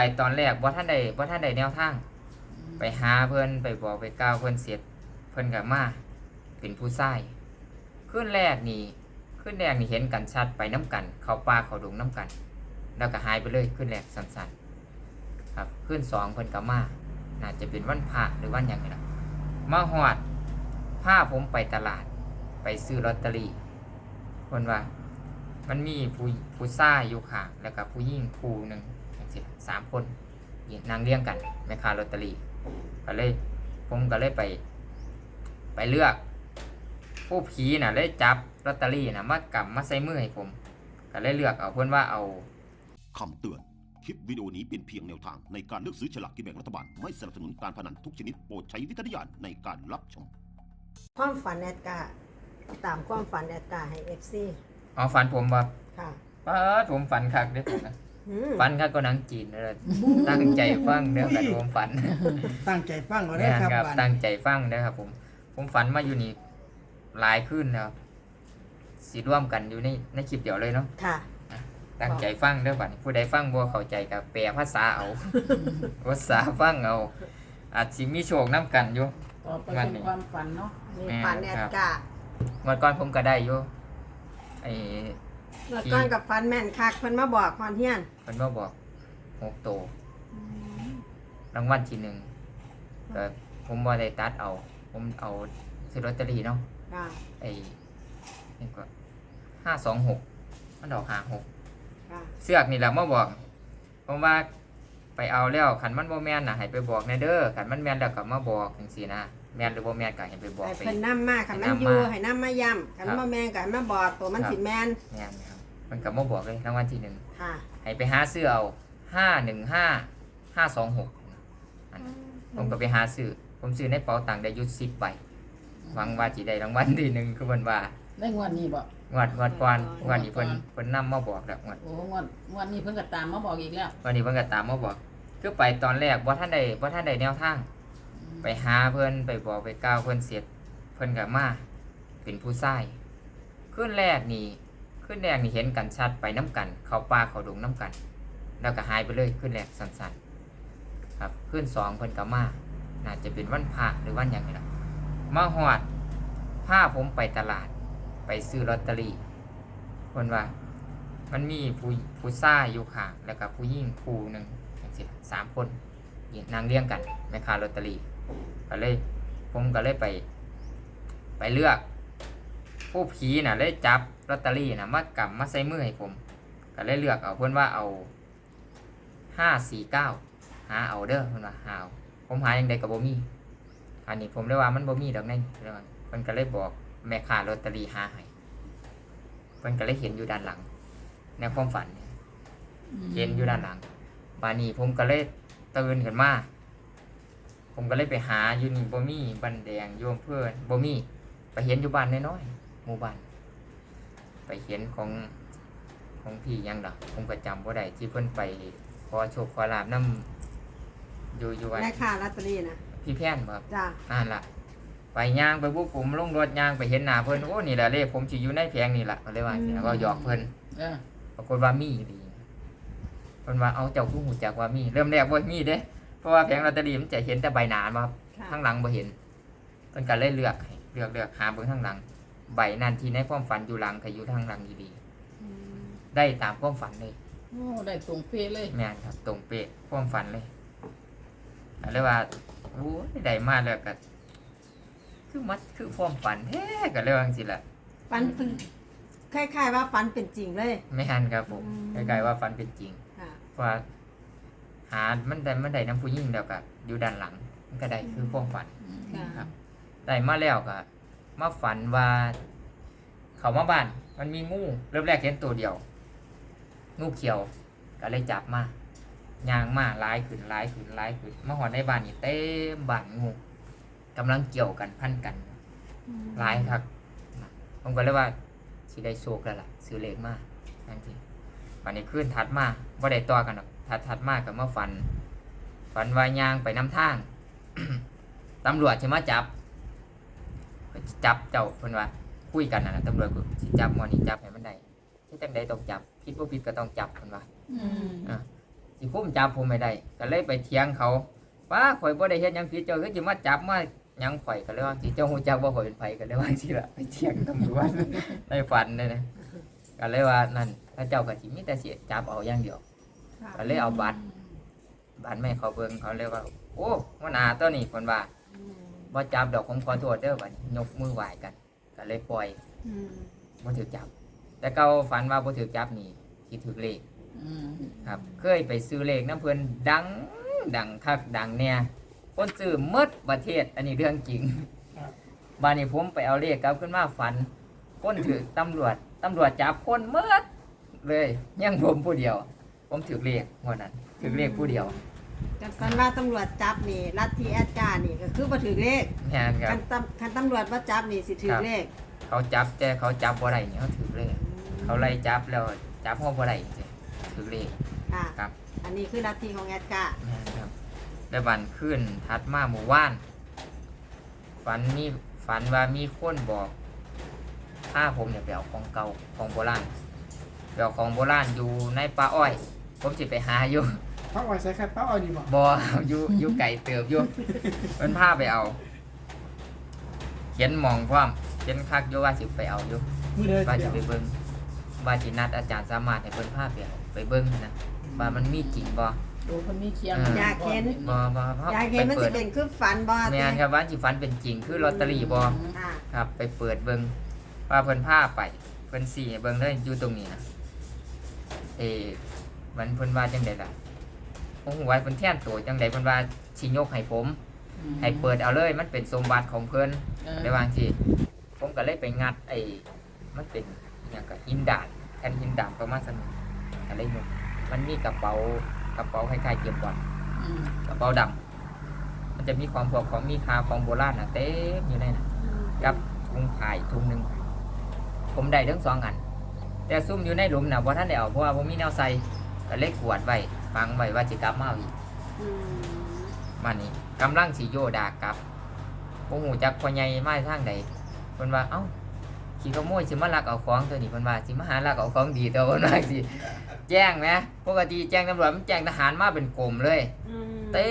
ไปตอนแรกบ่ท่านใดบ่ท่านใดแนวทาง ไปหาเพิ่อนไปบอกไปกล่าวเพิ่อนเสร็จเพิ่อนก็มาเป็นผู้ชายขึ้นแรกนี่ขึ้นแรกนี่เห็นกันชัดไปน้ำกัน เขาป่าเขาดงน้ำกัน แล้วก็หายไปเลยขึ้นแรกสั้นๆครับขึ้นสองเพิ่อนก็มาน่าจะเป็นวันพระหรือวันหยังนี่ล่ะมาหอดพาผมไปตลาด ไปซื้อลอตเตอรี่เพิ่นว่า มันมีผู้ผู้ชาอยู่ข้างแล้วก็ผู้หญิงคู่หนึ่ง สามคนนางเลี้ยงกันแม่ค้าลอตเตอรี่ก็เลยผมก็เลยไป ไปเลือก ผู้ผีน่ะเลยจับลอตเตอรี่น่ะมากำมาใส่มือให้ผม ก็เลยเลือกเอาเพื่อนว่าเอาคำเตือน คลิปวิดีโอนี้เป็นเพียงแนวทางในการเลือกซื้อฉลากกินแบ่งรัฐบาล ไม่สนับสนุนการพนันทุกชนิดโปรดใช้วิจารณญาณในการรับชม ความฝันแอดกาตามความฝันแอดกาให้เอฟซีเอาฝันผมว่าค่ะ ป้าดผมฝันคักเด้อผมนะ อืมฝันคักก็หนังจีนเลยตั้งใจฟังเด้อกันผมฝันตั้งใจฟังเอาได้แม่นครับครับบัดตั้งใจฟังเด้อครับ ผม ผมฝันมาอยู่นี่หลายขึ้นนะครับสิร่วมกันอยู่ในในคลิปเดียวเลยเนาะค่ะ ตั้งใจฟังเด้อบัดนี้ผู้ใดฟังบ่เข้าใจก็แปลภาษาเอาภาษาฟังเอา อาจสิมีโชคนํกันอยู่ ต่อไปเป็นความฝันเนาะ มีแม่ฝันแอดกาเมื่อก่อนผมก็ได้อยู่ไอ้ เมื่อก่อนกับฝันแม่นคักเพิ่นมาบอกคอนเฮียนเพิ่นมาบอกหกโตวรางวัลที่หนึ่งก็ผมบ่ได้ตัดเอา ผมเอาซื้อลอตเตอรี่เนาะค่ะไอ้นี่ก็ห้าสองหกมันดอกห้าหกค่ะเสือกนี่แหละมาบอก ผมว่า ไปเอาแล้วขันมันบ่แม่นน่ะให้ไปบอกในเด้อขันมันแม่นแล้วก็มาบอกจังซี่นะแม่นหรือบ่แม่นก็ให้ไปบอกให้ไป เพิ่นนำมาค่ะให้มันนำอยู่มาให้นำมาย้ำคันครับ บ่แม่นก็ให้มาบอกตัวมันครับสิแม่นแม่นครับมันก็มาบอกเลยรางวัลที่หนึ่งค่ะ ให้ไปหาซื้อเอาห้าหนึ่งห้าห้าสองหกผมก็ไปหาซื้อผมซื้อในเป๋าตังค์ได้อยุดสิบใบหวังว่าจีได้รางวัลที่หนึ่งคือเพิ่นว่า ได้งวดนี้บ่ งวดงวดก่อนงวดนี้เพิ่นเพิ่นนํมาบอกแล้วงวดโอ้งวดงวดนี้เพิ่งก็ตามมาบอกอีกแล้ววันนี้เพิ่นก็ตามมาบอก คือไปตอนแรกบ่ท่านใดบ่ท่านใดแนวทาง ไปหาเพิ่นไปบอกไปกล่าวเพิ่นเสร็จเพิ่นก็มาเป็นผู้ชายขึ้นแรกนี่ขึ้นแรกนี่เห็นกันชัดไปน้ำกัน เขาป่าเขาดงน้ำกัน แล้วก็หายไปเลยขึ้นแรกสั้นๆ ครับขึ้นสองเพิ่นก็มาน่าจะเป็นวันพระหรือวันหยังนี่ล่ะมาฮอดพาผมไปตลาด ไปซื้อลอตเตอรี่เพิ่นว่า มันมีผู้ผู้ชาอยู่ข้างแล้วก็ผู้หญิงคู่หนึ่งจังซี่ล่ะสามคนนางเลี้ยงกันแม่ค้าลอตเตอรี่ก็เลยผมก็เลยไป ไปเลือก ผู้ผีน่ะเลยจับลอตเตอรี่น่ะมากำมาใส่มือให้ผม ก็เลยเลือกเอาเพื่อนว่าเอาห้าสี่เก้าหาเอาเด้อเพื่อนว่าหาเอาผมหาอย่างใดกับโบมี่อันนี้ผมเลยว่ามันโบมี่ดอกนั่นเพิ่นก็เลยบอก แม่ค้าลอตเตอรี่หาให้เพิ่นก็เลยเห็นอยู่ด้านหลัง ในความฝันเนี่ยเห็นอยู่ด้านหลังบานี้ผมก็เลยตื่นขึ้นมาผมก็เลยไปหาอยู่นี่บ่มีบันแดงโยมเพื่อนบ่มีไปเห็นอยู่บ้านน้อยๆหมู่บ้านไปเห็นของของพี่หยังดอกผมก็จำบ่ได้ที่เพิ่นไปขอโชคขอลาบนํอยู่อยู่วัดได้ค่าลอตเตอรี่นะพี่แพนบ่ครับจ้านั่นล่ะ ไปย่างไปบุกผมลงรถย่างไปเห็นหน้าเพิ่นโอ้นี่แหละเลขผมสิอยู่ในแผงนี่ล่ะก็เลยว่าสินะก็หยอกเพิ่นเออปรากฏว่ามีดีเพิ่นว่าเอาเจ้าผู้หูจักว่ามี เริ่มแรกบ่มีเด้เพราะว่าแผงลอตเตอรี่มันจะเห็นแต่ใบหนามาครับค่ะข้างหลังบ่เห็นเพิ่นก็เลยเลือกให้เลือกเลือกหาเบิ่งข้างหลัง ใบนั่นที่ในความฝันอยู่หลังก็อยู่ทางหลังดีอืมๆได้ตามความฝันเลยโอ้ได้ตรงเป๊ะเลยแม่นครับตรงเป๊ะความฝันเลยก็เลยว่าโอ้ยได้มาแล้วก็ คือมัดคือความฝันแท้ก็เลยว่าจังซี่ล่ะฝันเป็นคล้ายๆว่าฝันเป็นจริงเลย ไม่หันครับผมอืมใกล้ๆว่าฝันเป็นจริง ค่ะเพราะว่าหามันได้มันได้น้ำผู้หญิงแล้วก็อยู่ด้านหลัง มันก็ได้คือความฝันค่ะครับได้มาแล้วก็มาฝันว่า เขามาบ้าน มันมีงูเริ่มแรกเห็นตัวเดียว งูเขียว ก็เลยจับมายางมาหลายขึ้นหลายขึ้นหลายขึ้นมาหอดในบ้านนี่เต็มบ้านงู กำลังเกี่ยวกันพันกันหลายครับผมก็เลยว่าสิได้โชคแล้วล่ะซื้อเลขมาทันทีวันนี้ขึ้นถัดมาบ่ได้ต่อกันหรอกถัดถัดมากับมาฝัน ฝันว่ายางไปน้ำทางตำรวจจะมาจับก็สิจับเจ้าเพิ่นว่าคุยกันนะนะตำรวจก็สิจับหมอนี่จับให้มันได้ที่จังใดต้องจับผิดบ่ผิดก็ต้องจับเพิ่นว่าอืมอะสิคุ้มจับผมไม่ได้ ก็เลยไปเถียงเขาว่าข่อยบ่ได้เฮ็ดหยังผิดเจ้าคือสิมาจับมาห ยังข่อยก็เลยว่าสิเจ้าฮู้จักว่าข่อยเป็นไผก็เลยว่าสิล่ะไปเถียงตำรวจในฝันเลยนะก็เลยว่านั่นพระเจ้าก็สิมีแต่สิจับเอาอย่างเดียวก็เลยเอาบัตรบัตรแม่เขาเบิ่งเขาเลยว่า โอ้มันหนาตัวนี้เพิ่นว่าบ่จับดอกผมขอโทษเด้อบัดนี้ยกมือไหว้กัน ก็เลยปล่อยอืมบ่ถูกจับ แต่เก่าฝันว่าบ่ถูกจับนี่สิถูกเลขอืมครับ เคยไปซื้อเลขน้ำเพิ่นดังดังคักดังแน่ คนซื้อหมดประเทศ อันนี้เรื่องจริงครับบานนี้ผมไปเอาเลขกลับขึ้นมาฝันคนถือตำรวจตำรวจจับคนเมื่อเลยยังผมผู้เดียว ผมถือเลขงวดนั้นถือเลขผู้เดียวกันกันว่าตำรวจจับนี่ลัทธิแอดการ์นี่ก็คือบ่ถือเลขงานครัคับนตำคันตำรวจว่าจับนี่สิถือเลขเขาจับแต่เขาจับบ่ได้เนี่ยเขาถือเลขเขาไล่จับแล้วจับเขาบ่ได้จริงๆถือเลข ค่ะ ครับ อันนี้คือลัทธิของแอดการ์งานครับ แล้ววันขึ้นทัดมาหมู่ว่าน ฝันมีฝันว่ามีคนบอกถ้าผมเนี่ยไปเอาของเก่าของโบราณไปเอาของโบราณอยู่ในป่าอ้อย ผมจะไปหาอยู่ป้าอ้อยใส่ไข่ป้าอ้อยดีบ่บออยู่อยู่ไก่เติบอยู่เป็นผ้าไปเอา เขียนหมองความเขียนคักอยู่ว่าสิไปเอาอยู่มือเดินว่าเดีจะยวไปเบิ้งว่าจินัดอาจารย์สามารถให้เพิ่นผ้าไปเอาไปเบิ้งนะว่ามันมีจริงบ่ ดูคนนี้เคียงอืมอยากเห็นบ่บ่เพราะอยากเห็นมันไปสิดเป็นคือฝันบ่แม่นครับว่าสิฝันเป็นจริงคือลอตเตอรี่บ่ค่ะครับ ไปเปิดเบิ้งว่าเพิ่นผ้าไปเพิ่นสี่ให้เบิ้งเลยอยู่ตรงนี้นะเออมันเพิ่นว่าจังไดล่ะผมว่าเพิ่นแท่นตัวจังไดเพิ่นว่าสิยกให้ผม ให้เปิดเอาเลยมันเป็นสมบัติของเพิ่นเออในบางทีผมก็เลยไปงัดไอ้มันเป็นอย่างกับหินดาดแผ่นหินดาดประมาณสักนี้ก็เลยยกมันมีกระเป๋า กระเป๋าคล้ายๆเก็บบอลอืมกระเป๋าดำมันจะมีของพวกของมีคาของโบราณน่ะเต็มอยู่ในนั้นกับถุงผ้าอีกถุงหนึ่งผมได้ทั้งสองอัน แต่ซุ่มอยู่ในหลุมนะว่าท่านได้เอาเพราะว่าผมมีแนวใส่ก็เลยกวดไว้ฟังไว้ว่าจะกลับมาเอาอีกอืมมานี่กำลังสิโยดากลับโอ้โหจักพ่อใหญ่มาทางใดเพิ่นว่าเอ้า ขี่ขโมยสิมาลักเอาของตัวนี้เพิ่นว่าสิมาหาลักเอาของดีตัวเพิ่นว่าสิแจ้งไหมปกติแจ้งตำรวจมันแจ้งทหารมาเป็นกลมเลยอืมเต็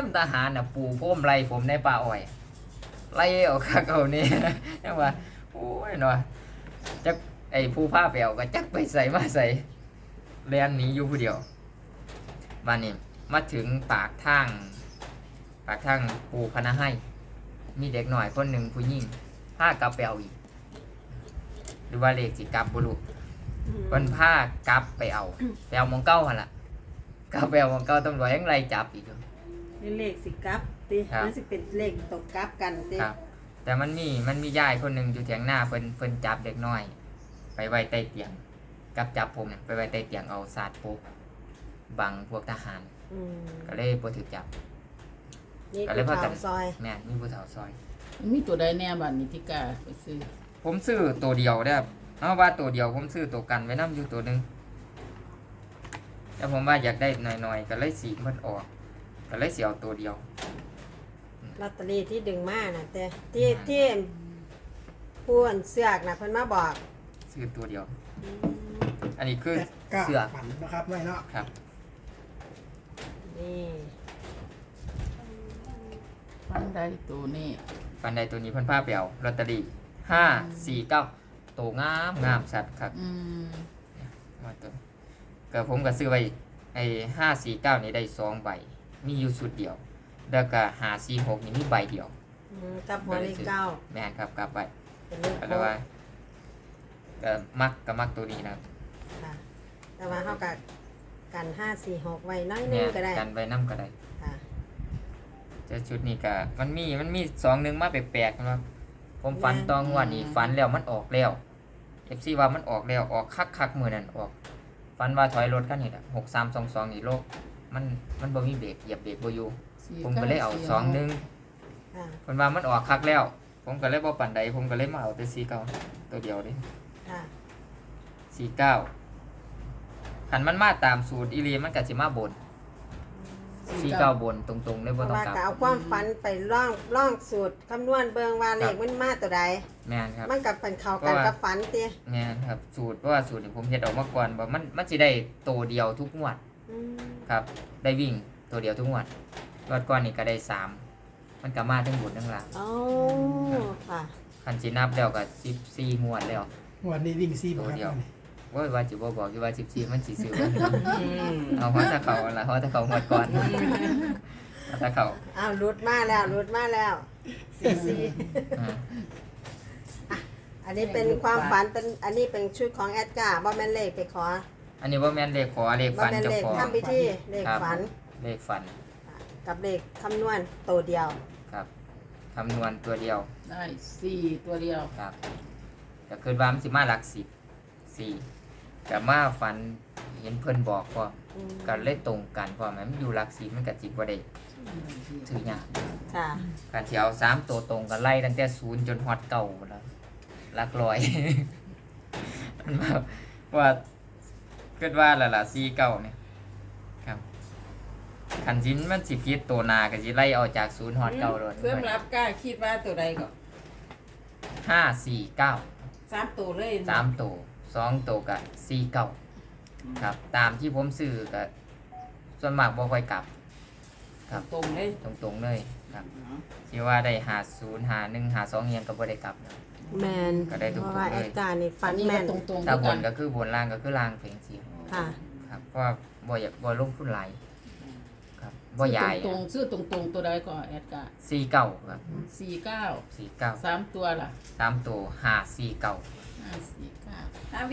มทหารน่ะปูพรมไล่ผมในป่าอ้อยไล่เอาคักเอานี่ยังว่าโอ้ยเนาะจักไอ้ผู้พาไปเอาก็จักไปใส่มาใส่เรียนหนีอยู่ผู้เดียวบ้านนี้มาถึงปากทาง ปากทางปูพนะให้ มีเด็กหน่อยคนหนึ่งผู้หญิงพากลับไปเอาอีก หรือว่าเลขสิกลับบุรุอืมเพิ่นพากลับไปเอาไปเอาหมองเก้าหั่นล่ะกลับไปเอาหมองเก้าตำรวจยังไล่จับอีกอยู่นี่เลขสิกลับติครับมันสิเป็นเลขตกกลับกันติครับแต่มันมีมันมียายคนหนึ่งอยู่เถียงหน้าเพิ่นเพิ่นจับเด็กน้อย ไปไว้ใต้เตียงกับจับผมเนี่ยไปไว้ใต้เตียงเอาสาดปุ๊บบังพวกทหารอืมก็เลยบ่ถูกจับนี่ก็คืเลอยพากัข่านวซอยแม่นมีผู้สาวซอย มีตัวใดแน่บัดนี้ที่กล้าไปซื้อ ผมซื้อตัวเดียวได้อครับเอาว่าตัวเดียวผมซื้อตัวกันไว้นํอยู่ตัวหนึงแต่ผมว่าอยากได้หน่อยๆก็เลยสีกมันออกก็เลยเสียเอาตัวเดียวลอตเตอรี่ที่ดึงมาน่ะแต่ที่ที่ผู้อันเสือกน่ะเพิ่นมาบอกซื้อตัวเดียวอันนี้คือก็เสือฝันนะครับไม่เนาะครับนี่ฟันได้ตัวนี้ ฟันใดตัวนี้เพิ่นพาไปเอาลอตเตอรี่ ห้าสี่เก้าตัวงามงามสัตว์ครับอืมมาตัวก็ผมก็ซื้อไว้ไอ้ห้าสี่เก้านี่ได้สองใบ มีอยู่ชุดเดียว แล้วก็หาสี่หกนี่มีใบเดียว อืมกับหัวเลขเก้าแม่นครับกลับไปเป็นเลขก็ครเลยบว่าก็มักก็มักตัวนี้นะครับค่ะ แต่ว่าเฮากับกันห้าสี่หกไว้น้อยหนึแม่งนก็ได้กันไว้น้ำก็ได้ค่ะแต่ชุดนี้ก็มันมีมันมีสองหนึ่งมาแปลกๆนะครับ ผมฝันตอนงวันนี้ฝันแล้วมันออกแล้วเอฟซีว่ามันออกแล้วออกคักคักๆมือนั่นออกฝันว่าถอยรถคันนี้แหละหกสามสองสองนี่โลกมันมันบ่มีเบรกเหยียบเบรกบ่อยู่สี่ผมก็เลยเอาสี่สองหนึ่งค่ะเพิ่นว่ามันออกคักแล้ว ผมก็เลยบ่ปันใดผมก็เลยมาเอาแต่สีเก้าตัวเดียวเด้ค่ะสีเก้าคันมันมาตามสูตรอีหลีมันก็สิมาบน สีเก้าบนตรงๆเลยเพบ่ราะต้องว่ากลับ ก็เอาความฝันไปล่องล่องสูตรคำนวณเบิงว่าเลขมันมาตัวใดแม่นครับ มันกับเป็นเขากันเพราะว่า กับฝันติแม่นครับสูตรเพราะว่าสูตรนี่ผมเฮ็ดออกมาก่อนว่ามันมันสิได้โตวเดียวทุกงวดอืมครับ ได้วิ่งตัวเดียวทุกงวดรอดก้อนนี่ก็ได้สามมันก็มาทั้งบนทั้งล่างอ๋อค่ะคันสินับแล้วก็สิบสี่งวดแล้ว วันนี้วิ่งซีบ่คตัวเดียวรับโอ้ยว่าจิบ่บอกอยู่ว่าสิบสี่มันสิซื้อบ่เอาเพราะถ้าเขาละเพราะถ้าเขางวดก่อนเอาถ้าเขาอ้าวรุดมาแล้วรุดมาแล้วสี่สี่อ่าอันนี้เป็นความฝันเป็นอันนี้เป็นชุดของแอดการ์บ่แม่นเลขไปขออันนี้ว่าแม่นเลขขอเลขบ่ฝันแม่นเจ้าเลขของทำพิธีเลขครับฝันเลขฝันกับเลขคำนวณตัวเดียวครับคำนวณตัวเดียวได้สี่ตัวเดียวครับก็คือว่ามันสิมาหลักสิบสี่ แต่มาฝันเห็นเพิ่นบอกพออืมกันเลยตรงกันพอแม้มันอยู่หลักสิบมันก็จิบ่ได้ถือยากค่ะการที่เอาสามตัวตรงกันไล่ตั้งแต่ศูนย์จนฮอดเก่าแล้วหลักร้อยมันว่าว่าเกิดว่าละล่ะซีเก่าเนี่ยครับคันจินมันสิพิษตัวหนาก็สิไล่เอาจากศูนย์ฮอดเก่าโดนเพิ่มรับกล้าคิดว่าตัวใดก็ห้าสี่เก้าสามตัวเลยสามตัว สองตัวกับสี่เก้าครับ ตามที่ผมซื้อก็ส่วนมากบ่ค่อยกลับ ครับ ตรงเลยตรงๆเลยครับที่ว่าได้หาศูนย์หาหนึ่งหาสองเงียงก็บ่ได้กลับนะแมนก็ได้ทุกเพตัวราะว่าเลย แอดการ์นี่ฝันอัแม่นตรงตรงๆถ้าบกันก็คือบนล่างก็คือล่างเพลงเสียงค่ะ ครับเพราะว่าบ่อยากบ่ลงทุนหลายครับบ่ใหญ่ตรงๆซื้อตรงตรงๆตัวใดก็แอดกาสี่เก้าครับสี่เก้าสี่เก้าสามตัวล่ะ ตามตัวห้าสี่เก้า ห้าสี่เก้าถ้าวิ